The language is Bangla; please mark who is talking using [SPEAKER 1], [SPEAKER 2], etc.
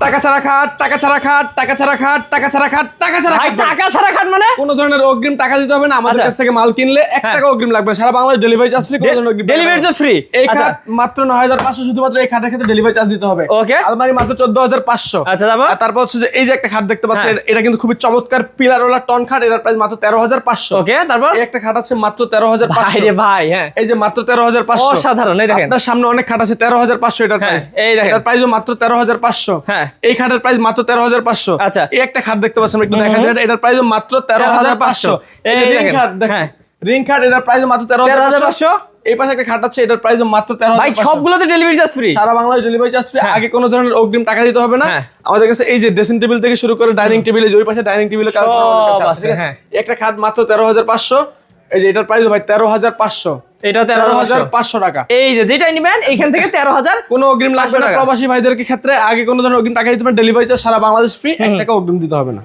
[SPEAKER 1] টাকা ছাড়া খাট টাকা ছাড়া খাট টাকা ছাড়া খাট টাকা ছাড়া খাট টাকা ছাড়া খাট
[SPEAKER 2] টাকা ছাড়া খাট মানে?
[SPEAKER 1] কোনো ধরনের অগ্রিম টাকা দিতে হবে না আমাদের
[SPEAKER 2] আচ্ছা।
[SPEAKER 1] কাছ থেকে মাল কিনলে এক
[SPEAKER 2] হ্যাঁ।
[SPEAKER 1] টাকা অগ্রিম লাগবে সারা বাংলাদেশ ডেলিভারি চার্জ ফ্রি কোনো ধরনের অগ্রিম
[SPEAKER 2] ডেলিভারি চার্জ ফ্রি
[SPEAKER 1] এই খাট মাত্র নয় হাজার পাঁচশো শুধুমাত্র এই খাটের ক্ষেত্রে ডেলিভারি চার্জ দিতে হবে।
[SPEAKER 2] ওকে
[SPEAKER 1] আলমারি মাত্র চোদ্দ হাজার পাঁচশো।
[SPEAKER 2] আচ্ছা তারপর?
[SPEAKER 1] আর তারপর হচ্ছে যে এই যে একটা খাট দেখতে পাচ্ছেন
[SPEAKER 2] হ্যাঁ।
[SPEAKER 1] এটা- কিন্তু খুবই চমৎকার পিলার ওলা টন খাট এটার প্রাইস মাত্র তেরো হাজার পাঁচশো।
[SPEAKER 2] ওকে তারপর?
[SPEAKER 1] এই একটা খাট আছে মাত্র তেরো হাজার
[SPEAKER 2] ভাই
[SPEAKER 1] পাঁচশো
[SPEAKER 2] রে ভাই হ্যাঁ।
[SPEAKER 1] এই যে মাত্র তেরো হাজার পাঁচশো।
[SPEAKER 2] অসাধারণ, এই দেখেন।
[SPEAKER 1] আপনার সামনে অনেক খাট আছে তেরো হাজার পাঁচশো এটার
[SPEAKER 2] হ্যাঁ,
[SPEAKER 1] প্রাইস
[SPEAKER 2] এই দেখেন।
[SPEAKER 1] এটার প্রাইসও মাত্র তেরো হাজার পাঁচশো।
[SPEAKER 2] হ্যাঁ।
[SPEAKER 1] এই খাটের প্রাইস মাত্র তেরো হাজার পাঁচশো
[SPEAKER 2] আচ্ছা।
[SPEAKER 1] এই একটা খাট দেখতে পাচ্ছেন একটু দেখা যায় এটার প্রাইসও মাত্র তেরো হাজার পাঁচশো এই। খাট দেখেন
[SPEAKER 2] হ্যাঁ।
[SPEAKER 1] রিং খাট এটার প্রাইস মাত্র তেরো হাজার পাঁচশো এই পাশে একটা খাট আছে এটার প্রাইস মাত্র তেরো
[SPEAKER 2] ভাই সবগুলোতে ডেলিভারি চার্জ ফ্রি
[SPEAKER 1] সারা বাংলায় ডেলিভারি চার্জ ফ্রি। আগে কোনো ধরনের অগ্রিম টাকা দিতে হবে না
[SPEAKER 2] হ্যাঁ।
[SPEAKER 1] আমাদের কাছে এই যে ড্রেসিং টেবিল থেকে শুরু করে ডাইনিং টেবিল ওই পাশে ডাইনিং কাছে
[SPEAKER 2] সব
[SPEAKER 1] আছে,
[SPEAKER 2] হ্যাঁ।
[SPEAKER 1] আছে? একটা খাট মাত্র তেরো হাজার পাঁচশো এই যে এটার প্রাইস ভাই তেরো হাজার পাঁচশো
[SPEAKER 2] এটা তেরো হাজার
[SPEAKER 1] পাঁচশো টাকা।
[SPEAKER 2] এই যে যেটা নিবেন এইখান থেকে তেরো হাজার
[SPEAKER 1] কোনো অগ্রিম লাগবে না। প্রবাসী ভাইদের ক্ষেত্রে আগে কোনো ধরনের অগ্রিম টাকা দিতে হবে ডেলিভারি চার্জ সারা বাংলাদেশ ফ্রি এক টাকা অগ্রিম দিতে হবে না।